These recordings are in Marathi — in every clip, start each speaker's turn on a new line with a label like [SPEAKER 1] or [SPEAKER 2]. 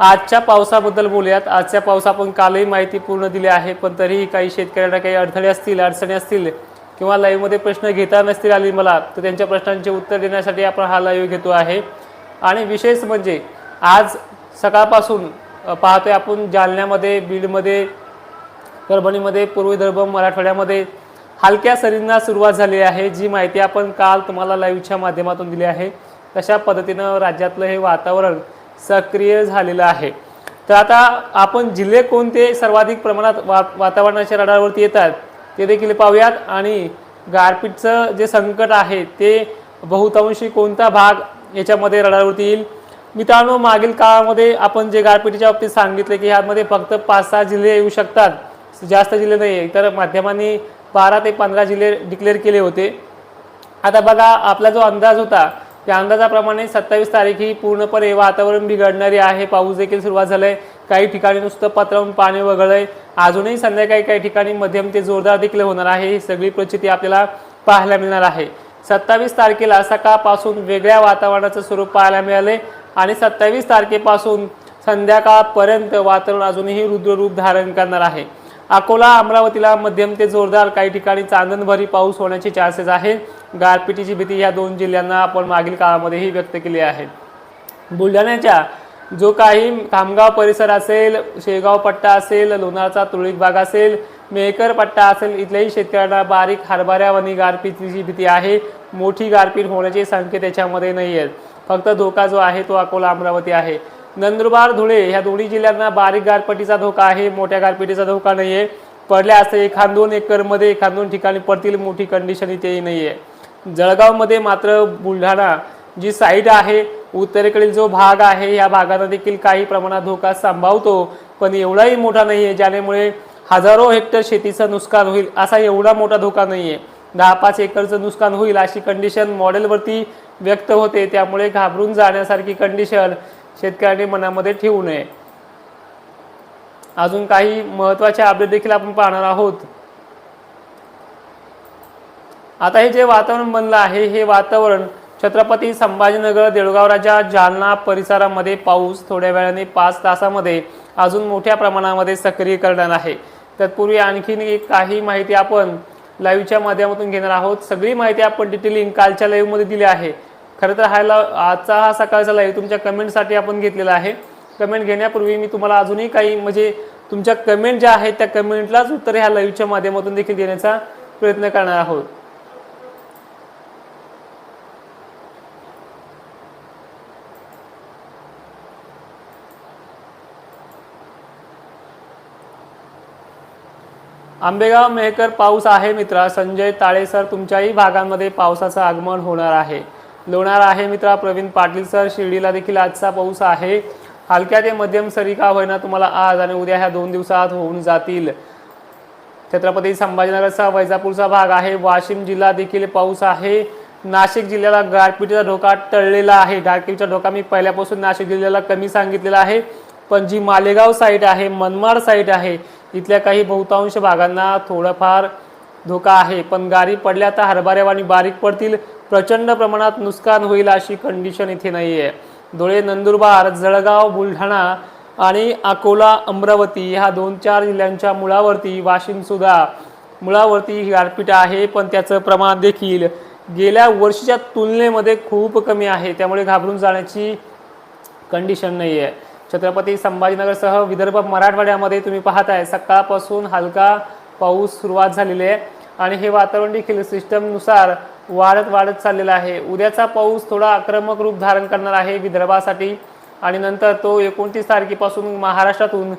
[SPEAKER 1] आजच्या पावसाबद्दल बोलूयात. आजच्या पाऊस आपण कालही माहिती पूर्ण दिली आहे पण तरीही काही शेतकऱ्यांना काही अडथळे असतील अडचणी असतील किंवा लाईव्हमध्ये प्रश्न घेता नसतील आले मला तर त्यांच्या प्रश्नांचे उत्तर देण्यासाठी आपण हा लाईव्ह घेतो आहे. आणि विशेष म्हणजे आज सकाळपासून पाहतोय आपण जालन्यामध्ये बीडमध्ये परभणीमध्ये पूर्व विदर्भ मराठवाड्यामध्ये हलक्या सरींना सुरुवात झाली आहे जी माहिती आपण काल तुम्हाला लाईव्हच्या माध्यमातून दिली आहे. तशा पद्धतीनं राज्यातलं हे वातावरण सक्रिय झालेलं आहे. तर आता आपण जिल्हे कोणते सर्वाधिक प्रमाणात वा वातावरणाच्या रडारवरती येतात ते देखील पाहूयात. आणि गारपीटचं जे संकट आहे ते बहुतांशी कोणता भाग याच्यामध्ये रडारवरती येईल? मित्रांनो मागील काळामध्ये आपण जे गारपिटीच्या बाबतीत सांगितले की ह्यामध्ये फक्त पाच सहा जिल्हे येऊ शकतात. जास्त जिल्हे नाही तर माध्यमांनी बारा ते पंधरा जिल्हे डिक्लेअर केले होते. आता बघा आपला जो अंदाज होता त्या अंदाजाप्रमाणे सत्तावीस तारीख ही पूर्णपणे वातावरण बिघडणारी आहे. पाऊस देखील सुरुवात झालाय. काही ठिकाणी नुसतं पत्रावून पाणी वगळलंय. अजूनही संध्याकाळी काही ठिकाणी मध्यम ते जोरदार देखील होणार आहे. ही सगळी परिस्थिती आपल्याला पाहायला मिळणार आहे. सत्तावीस तारखेला सकाळपासून वेगळ्या वातावरणाचं स्वरूप पाहायला मिळाले आणि सत्तावीस तारखेपासून संध्याकाळपर्यंत वातावरण अजूनही रुद्ररूप धारण करणार आहे. अकोला अमरावतीला मध्यम ते जोरदार काही ठिकाणी चांदणभरी पाऊस होण्याचे चान्सेस आहेत. गारपिटीची भीती या दोन जिल्ह्यांना आपण मागील काळामध्येही व्यक्त केली आहे. बुलढाण्याच्या जो काही खामगाव परिसर असेल शेगाव पट्टा असेल लोणारचा तुळीक भाग असेल मेहकर पट्टा असेल इथल्याही शेतकऱ्यांना बारीक हरभऱ्यावानी गारपीटीची भीती आहे. मोठी गारपीट होण्याचे संकेत त्याच्यामध्ये नाही आहेत फक्त धोका जो आहे तो अकोला अमरावती आहे. नंदुरबार धुळे ह्या दोन्ही जिल्ह्यांना बारीक गारपिटीचा धोका आहे मोठ्या गारपिटीचा धोका नाही आहे पडल्या असते एखाद दोन एकरमध्ये एखाद दोन ठिकाणी पडतील मोठी कंडिशन इथेही नाही आहे जळगावमध्ये मात्र बुलढाणा जी साईड आहे उत्तरेकडील जो भाग आहे या भागाला देखील काही प्रमाणात धोका सांभावतो. पण एवढाही मोठा नाही आहे ज्यामुळे हजारो हेक्टर शेतीचं नुकसान होईल असा एवढा मोठा धोका नाही आहे दहा पाच एकरचं नुकसान होईल अशी कंडिशन मॉडेलवरती व्यक्त होते. त्यामुळे घाबरून जाण्यासारखी कंडिशन शेतकऱ्यांनी मनामध्ये ठेवू नये. अजून काही महत्त्वाचे अपडेट देखील आपण पाहणार आहोत. आता हे जे वातावरण बनलं आहे हे वातावरण छत्रपती संभाजीनगर देळगावराच्या राजा जालना परिसरामध्ये पाऊस थोड्या वेळाने पाच तासामध्ये अजून मोठ्या प्रमाणामध्ये सक्रिय करणार आहे. तत्पूर्वी आणखीन एक काही माहिती आपण लाईव्हच्या माध्यमातून घेणार आहोत. सगळी माहिती आपण डिटेलिंग कालच्या लाईव्हमध्ये दिली आहे. खरं तर हा लाव आजचा हा सकाळचा लाईव्ह तुमच्या कमेंटसाठी आपण घेतलेला आहे. कमेंट घेण्यापूर्वी मी तुम्हाला अजूनही काही म्हणजे तुमच्या कमेंट ज्या आहेत त्या कमेंटलाच उत्तर ह्या लाईव्हच्या माध्यमातून देखील देण्याचा प्रयत्न करणार आहोत. आंबेगाव मेहकर पाऊस आहे मित्रा. संजय ताळे सर तुमच्याही भागांमध्ये पावसाचं आगमन होणार आहे. लोणार आहे मित्रा. प्रवीण पाटील सर शिर्डीला देखील आजचा पाऊस आहे. हलक्या ते मध्यम सरी का होईना तुम्हाला आज आणि उद्या ह्या दोन दिवसात होऊन जातील. छत्रपती संभाजीनगरचा वैजापूरचा भाग आहे. वाशिम जिल्हा देखील पाऊस आहे. नाशिक जिल्ह्याला गारपिटीचा धोका टळलेला आहे. गारपीटीचा धोका मी पहिल्यापासून नाशिक जिल्ह्याला कमी सांगितलेला आहे. पण जी मालेगाव साईट आहे मनमाड साईट आहे इथल्या काही बहुतांश भागांना थोडंफार धोका आहे पण गारी पडल्या तर हरभऱ्यावानी बारीक पडतील प्रचंड प्रमाणात नुकसान होईल अशी कंडिशन इथे नाही आहे धुळे नंदुरबार जळगाव बुलढाणा आणि अकोला अमरावती ह्या दोन चार जिल्ह्यांच्या मुळावरती वाशिमसुद्धा मुळावरती ही गारपीट आहे पण त्याचं प्रमाण देखील गेल्या वर्षीच्या तुलनेमध्ये खूप कमी आहे त्यामुळे घाबरून जाण्याची कंडिशन नाही आहे छत्रपती संभाजीनगरसह विदर्भ मराठवाड्यामध्ये तुम्ही पाहताय सकाळपासून हलका पाऊस सुरुवात झालेली आहे. आणि हे वातावरण देखील सिस्टमनुसार वाढत वाढत चाललेलं आहे. उद्याचा पाऊस थोडा आक्रमक रूप धारण करणार आहे विदर्भासाठी. आणि नंतर तो एकोणतीस तारखेपासून महाराष्ट्रातून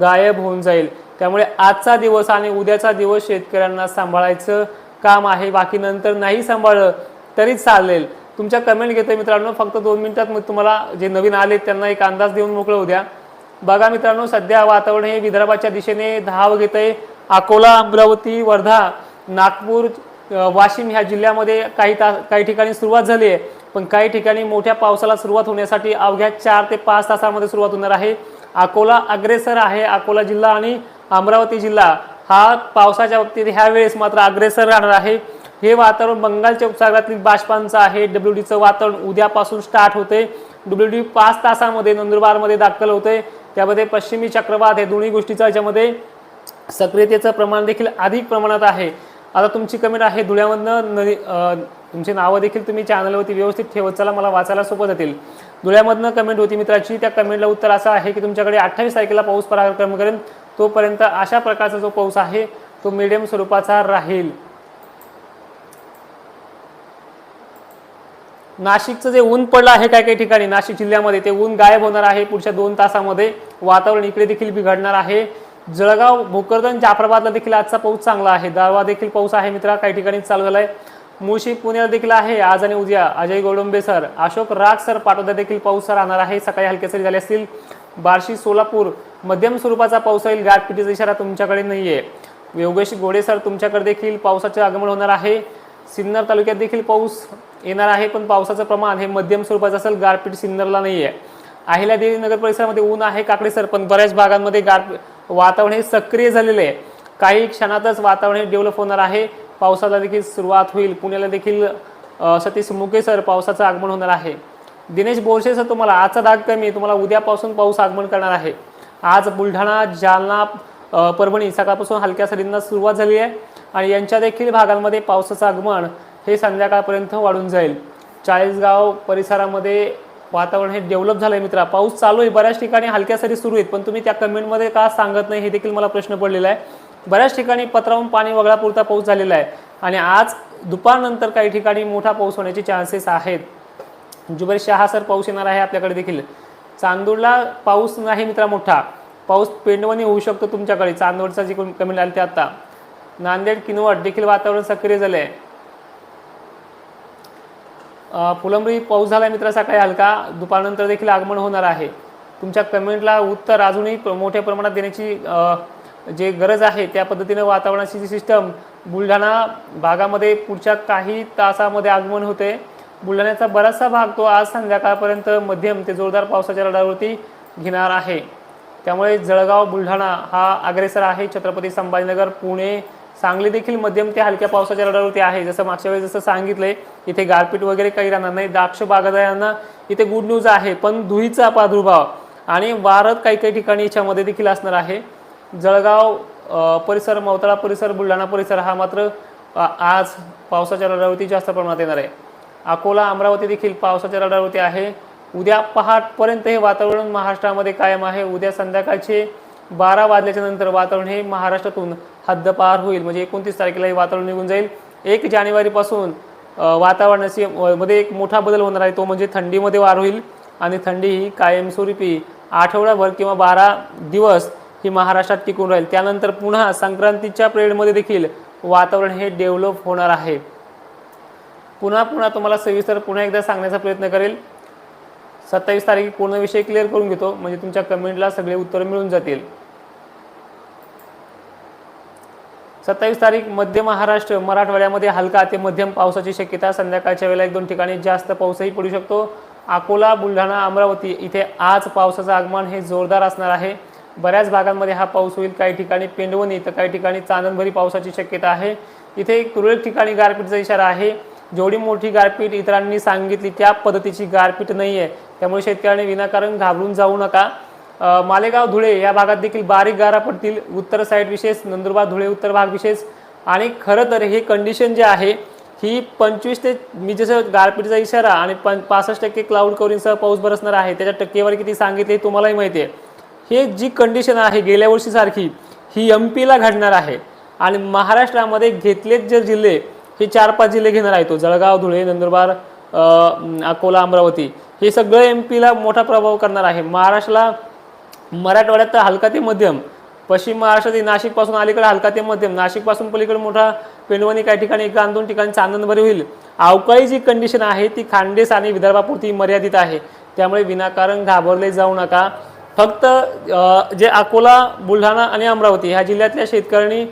[SPEAKER 1] गायब होऊन जाईल. त्यामुळे आजचा दिवस आणि उद्याचा दिवस शेतकऱ्यांना सांभाळायचं काम आहे. बाकी नंतर नाही सांभाळलं तरी चालेल. तुमच्या कमेंट घेतोय मित्रांनो फक्त दोन मिनिटात मी तुम्हाला जे नवीन आले त्यांना एक अंदाज देऊन मोकळं उद्या बघा मित्रांनो सध्या वातावरण हे विदर्भाच्या दिशेने धाव घेत आहे अकोला अमरावती वर्धा नागपूर वाशिम ह्या जिल्ह्यामध्ये काही तास काही ठिकाणी सुरुवात झाली आहे. पण काही ठिकाणी मोठ्या पावसाला सुरुवात होण्यासाठी अवघ्या चार ते पाच तासामध्ये सुरुवात होणार आहे. अकोला अग्रेसर आहे अकोला जिल्हा आणि अमरावती जिल्हा. हा पावसाच्या बाबतीत ह्या वेळेस मात्र अग्रेसर राहणार आहे. हे वातावरण बंगालच्या उपसागरातील बाष्पांचं आहे. डब्ल्यू डीचं वातावरण उद्यापासून स्टार्ट होते. डब्ल्यू डी पाच तासामध्ये नंदुरबारमध्ये दाखल होते. त्यामध्ये पश्चिमी चक्रवात हे दोन्ही गोष्टीचं याच्यामध्ये सक्रियतेचं प्रमाण देखील अधिक प्रमाणात आहे. आता तुमची कमेंट आहे धुळ्यामधनं. नदी तुमची नावं देखील तुम्ही चॅनलवरती व्यवस्थित ठेवत चला. मला वाचायला सोपं जातील. धुळ्यामधनं कमेंट होती मित्राची. त्या कमेंटला उत्तर असं आहे की तुमच्याकडे अठ्ठावीस तारखेला पाऊस पराक्रम करेल. तोपर्यंत अशा प्रकारचा जो पाऊस आहे तो मिडियम स्वरूपाचा राहील. नाशिकचं जे ऊन पडलं आहे काही काही ठिकाणी नाशिक जिल्ह्यामध्ये ते ऊन गायब होणार आहे. पुढच्या दोन तासामध्ये वातावरण इकडे देखील बिघडणार आहे. जळगाव भोकरदन जाफराबादला देखील आजचा पाऊस चांगला आहे. दारवा देखील पाऊस आहे मित्रा काही ठिकाणी चालू झालाय मुळशी पुण्याला देखील आहे आज आणि उद्या. अजय गोडंबे सर अशोक राग सर पाटोदा देखील पाऊस राहणार आहे. सकाळी हलके सरी झाले असतील. बार्शी सोलापूर मध्यम स्वरूपाचा पाऊस होईल गारपिटीचा इशारा तुमच्याकडे नाहीये. योगेश गोडे सर तुमच्याकडे देखील पावसाचे आगमन होणार आहे. सिन्नर तालुक्यात देखील पाऊस येणार आहे पण पावसाचं प्रमाण हे मध्यम स्वरूपाचं असेल गारपीट सिन्नरला नाही आहे अहिल्यादेवी नगर परिसरामध्ये ऊन आहे काकडे सर पण बऱ्याच भागांमध्ये गारपीट वातावरण हे सक्रिय झालेले आहे. काही क्षणातच वातावरण हे डेव्हलप होणार आहे. पावसाला देखील सुरुवात होईल. पुण्याला देखील सतीश मुके सर पावसाचं आगमन होणार आहे. दिनेश बोरसे सर तुम्हाला आजचा दाग कमी तुम्हाला उद्यापासून पाऊस आगमन करणार आहे. आज बुलढाणा जालना परभणी सकाळपासून हलक्या सरींना सुरुवात झाली आहे आणि यांच्या देखील भागांमध्ये पावसाचं आगमन हे संध्याकाळपर्यंत वाढून जाईल. चाळीसगाव परिसरामध्ये वातावरण हे डेव्हलप झालं आहे मित्रा. पाऊस चालू आहे बऱ्याच ठिकाणी हलक्या सरी सुरू आहेत पण तुम्ही त्या कमेंटमध्ये का सांगत नाही हे देखील मला प्रश्न पडलेला आहे. बऱ्याच ठिकाणी पत्रावून पाणी वगळापुरता पाऊस झालेला आहे आणि आज दुपारनंतर काही ठिकाणी मोठा पाऊस होण्याचे चान्सेस आहेत. जुबेर शहा सर पाऊस येणार आहे आपल्याकडे देखील. चांदूरला पाऊस नाही मित्रा मोठा. पाऊस पेंडवणी होऊ शकतो तुमच्याकडे. चांदवडचा जी कमी आली ते आता. नांदेड किनवट देखील वातावरण सक्रिय झालं आहे अ, पाऊस झाला मित्र सकाळी हलका. दुपारनंतर देखील आगमन होणार आहे. तुमच्या कमेंटला उत्तर अजूनही मोठ्या प्रमाणात देण्याची जे गरज आहे त्या पद्धतीनं वातावरणाची जी सिस्टम बुलढाणा भागामध्ये पुढच्या काही तासामध्ये आगमन होते. बुलढाण्याचा बराचसा भाग तो आज संध्याकाळपर्यंत मध्यम ते जोरदार पावसाच्या रडावरती घेणार आहे. त्यामुळे जळगाव बुलढाणा हा अग्रेसर आहे छत्रपती संभाजीनगर. पुणे सांगली देखील मध्यम ते हलक्या पावसाच्या रडावरती आहे. जसं मागच्या वेळेस जसं सांगितलंय इथे गारपीट वगैरे काही राहणार नाही. द्राक्ष बागायतदारांना इथे गुड न्यूज आहे. पण धुळीचा प्रादुर्भाव आणि वारत काही काही ठिकाणी याच्यामध्ये देखील असणार आहे. जळगाव परिसर मवताळा परिसर बुलढाणा परिसर हा मात्र आज पावसाच्या रडावरती जास्त प्रमाणात येणार आहे. अकोला अमरावती देखील पावसाच्या रडावरती आहे. उद्या पहाटपर्यंत हे वातावरण महाराष्ट्रामध्ये कायम आहे. उद्या संध्याकाळचे बारा वाजल्याच्या नंतर वातावरण हे महाराष्ट्रातून हद्दपार होईल. म्हणजे एकोणतीस तारखेला हे वातावरण निघून जाईल. एक जानेवारीपासून वातावरणाची मध्ये एक मोठा बदल होणार आहे. तो म्हणजे थंडीमध्ये वाढ होईल आणि थंडी ही कायमस्वरूपी आठवडाभर किंवा बारा दिवस ही महाराष्ट्रात टिकून राहील. त्यानंतर पुन्हा संक्रांतीच्या पिरियडमध्ये देखील वातावरण हे डेव्हलप होणार आहे. पुन्हा पुन्हा तुम्हाला सविस्तर पुन्हा एकदा सांगण्याचा प्रयत्न करेल. सत्तावीस तारीख पूर्ण विषय क्लिअर करून घेतो. म्हणजे तुमच्या कमेंटला सगळे उत्तर मिळून जातील. सत्तावीस तारीख मध्य महाराष्ट्र मराठवाड्यामध्ये हलका ते मध्यम पावसाची शक्यता. संध्याकाळच्या वेळेला एक दोन ठिकाणी जास्त पाऊसही पडू शकतो. अकोला बुलढाणा अमरावती इथे आज पावसाचं आगमन हे जोरदार असणार आहे. बऱ्याच भागांमध्ये हा पाऊस होईल. काही ठिकाणी पेंडवणी तर काही ठिकाणी चांदणभरी पावसाची शक्यता आहे. इथे तुरळक ठिकाणी गारपीटचा इशारा आहे. जेवढी मोठी गारपीट इतरांनी सांगितली त्या पद्धतीची गारपीट नाही आहे त्यामुळे शेतकऱ्यांनी विनाकारण घाबरून जाऊ नका. मालेगाव धुळे या भागात देखील बारीक गारा पडतील. उत्तर साईड विशेष नंदुरबार धुळे उत्तर भाग विशेष. आणि खरं तर हे कंडिशन जे आहे ही पंचवीस ते मी जसं गारपीटचा इशारा आणि पं पासष्ट टक्के क्लाउड कवरिंगसह पाऊस बरसणार आहे त्याच्या टक्केवारी किती सांगितली हे तुम्हालाही माहिती आहे. हे जी कंडिशन आहे गेल्या वर्षीसारखी ही एम पीला घडणार आहे. आणि महाराष्ट्रामध्ये घेतलेत जे जिल्हे हे चार पाच जिल्हे घेणार आहे तो जळगाव धुळे नंदुरबार अकोला अमरावती हे सगळं एम पीला मोठा प्रभाव करणार आहे. महाराष्ट्राला मराठवाड्यात तर हलका ते मध्यम पश्चिम महाराष्ट्रातील नाशिकपासून अलीकडे हलका ते मध्यम नाशिकपासून पलीकडे मोठा पेंडवणी काही ठिकाणी एक दोन ठिकाणी चांदणभरी होईल. अवकाळी जी कंडिशन आहे ती खानदेश आणि विदर्भापुरती मर्यादित आहे. त्यामुळे विनाकारण घाबरले जाऊ नका. फक्त जे अकोला बुलढाणा आणि अमरावती ह्या जिल्ह्यातल्या शेतकऱ्यांनी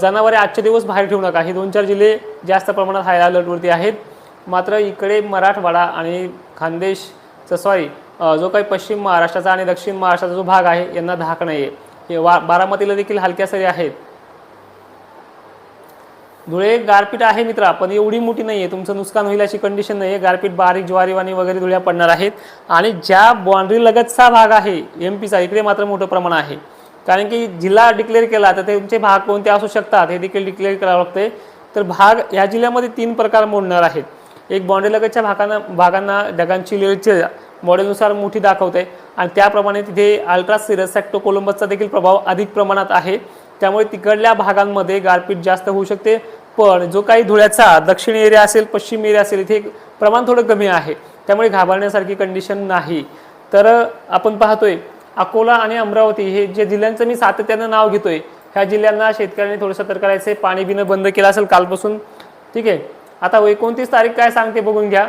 [SPEAKER 1] जनावरे आजचे दिवस बाहेर ठेवू नका. हे दोन चार जिल्हे जास्त प्रमाणात हाय अलर्टवरती आहेत. मात्र इकडे मराठवाडा आणि खानदेश सॉरी जो काही पश्चिम महाराष्ट्राचा आणि दक्षिण महाराष्ट्राचा जो भाग आहे यांना धाक नाही आहे हे वा बारामतीला देखील हलक्या सरी आहेत. धुळे गारपीट आहे मित्रा पण एवढी मोठी नाही आहे तुमचं नुकसान होईल अशी कंडिशन नाही आहे गारपीट बारीक ज्वारीवाणी वगैरे धुळ्या पडणार आहेत. आणि ज्या बाँड्री लगतचा भाग आहे एम पीचा इकडे मात्र मोठं प्रमाण आहे. कारण की जिल्हा डिक्लेअर केला तर तुमचे भाग कोणते असू शकतात हे देखील डिक्लेअर करावं लागते तर भाग या जिल्ह्यामध्ये तीन प्रकार मोडणार आहेत. एक बाँड्री लगतच्या भागांना भागांना ढगांची लेअरचे मॉडेलनुसार मोठी दाखवते. आणि त्याप्रमाणे तिथे अल्ट्रा सिरस सॅक्टो कोलंबसचा देखील प्रभाव अधिक प्रमाणात आहे. त्यामुळे तिकडल्या भागांमध्ये गारपीट जास्त होऊ शकते. पण जो काही धुळ्याचा दक्षिण एरिया असेल पश्चिम एरिया असेल इथे प्रमाण थोडं कमी आहे. त्यामुळे घाबरण्यासारखी कंडिशन नाही. तर आपण पाहतोय अकोला आणि अमरावती हे जे जिल्ह्यांचं मी सातत्यानं नाव घेतोय ह्या जिल्ह्यांना शेतकऱ्यांनी थोडं सतर्क करायचं पाणी बिणं बंद केलं असेल कालपासून. ठीक आहे? आता एकोणतीस तारीख काय सांगते बघून घ्या.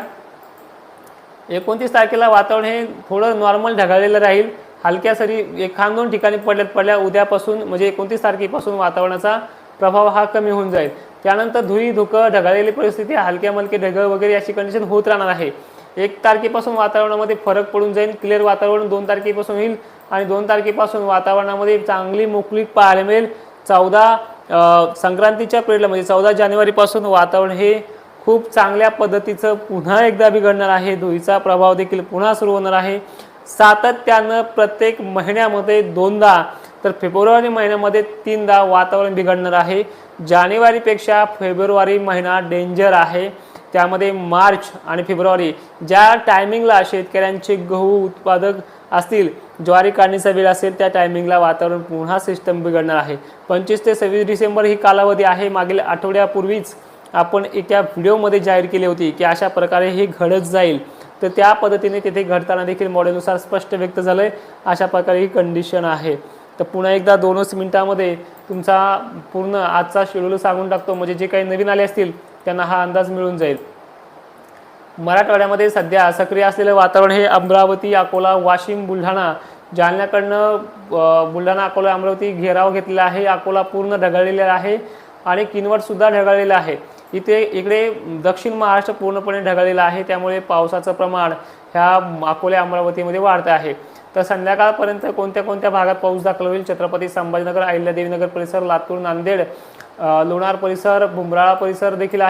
[SPEAKER 1] एकोणतीस तारखेला वातावरण हे थोडं नॉर्मल ढगाळलेलं राहील. हलक्या सरी एखाद दोन ठिकाणी पडल्यात पडल्या उद्यापासून म्हणजे एकोणतीस तारखेपासून वातावरणाचा प्रभाव हा कमी होऊन जाईल. त्यानंतर धुई धुकं ढगाळलेली परिस्थिती हलक्या मलके ढगळ वगैरे अशी कंडिशन होत राहणार आहे. एक तारखेपासून वातावरणामध्ये फरक पडून जाईल क्लिअर वातावरण दोन तारखेपासून होईल आणि दोन तारखेपासून वातावरणामध्ये चांगली मोकळी पाहायला मिळेल. चौदा संक्रांतीच्या पिरियडला म्हणजे चौदा जानेवारीपासून वातावरण हे खूप चांगल्या पद्धतीचं पुन्हा एकदा बिघडणार आहे. धुळीचा प्रभाव देखील पुन्हा सुरू होणार आहे. सातत्यानं प्रत्येक महिन्यामध्ये दोनदा तर फेब्रुवारी महिन्यामध्ये तीनदा वातावरण बिघडणार आहे. जानेवारीपेक्षा फेब्रुवारी महिना डेंजर आहे. त्यामध्ये मार्च आणि फेब्रुवारी ज्या टायमिंगला शेतकऱ्यांचे गहू उत्पादक असतील ज्वारी काढणीचा वेळ असेल त्या टायमिंगला वातावरण पुन्हा सिस्टम बिघडणार आहे. पंचवीस ते सव्वीस डिसेंबर ही कालावधी आहे. मागील आठवड्यापूर्वीच आपण एका व्हिडिओमध्ये जाहीर केली होती की अशा प्रकारे हे घडत जाईल. तर त्या पद्धतीने तिथे घडताना देखील मॉडेलनुसार स्पष्ट व्यक्त झालं आहे अशा प्रकारे ही कंडिशन आहे. तर पुन्हा एकदा दोनच मिनिटामध्ये तुमचा पूर्ण आजचा शेड्यूल सांगून टाकतो. म्हणजे जे काही नवीन आले असतील त्यांना हा अंदाज मिळून जाईल. मराठवाड्यामध्ये सध्या सक्रिय असलेलं वातावरण हे अमरावती अकोला वाशिम बुलढाणा. जालन्याकडनं बुलढाणा अकोला अमरावती घेराव घेतलेला आहे. अकोला पूर्ण ढगाळलेला आहे आणि किनवटसुद्धा ढगाळलेला आहे. इथे इकडे दक्षिण महाराष्ट्र पूर्णपणे ढगाळलेला आहे. त्यामुळे पावसाचं प्रमाण ह्या अकोल्या अमरावतीमध्ये वाढतं आहे. तर संध्याकाळपर्यंत कोणत्या कोणत्या भागात पाऊस दाखल होईल? छत्रपती संभाजीनगर अहिल्यादेवीनगर परिसर लातूर नांदेड लोणार परिसर बुमराळा परिसर देखील आहे.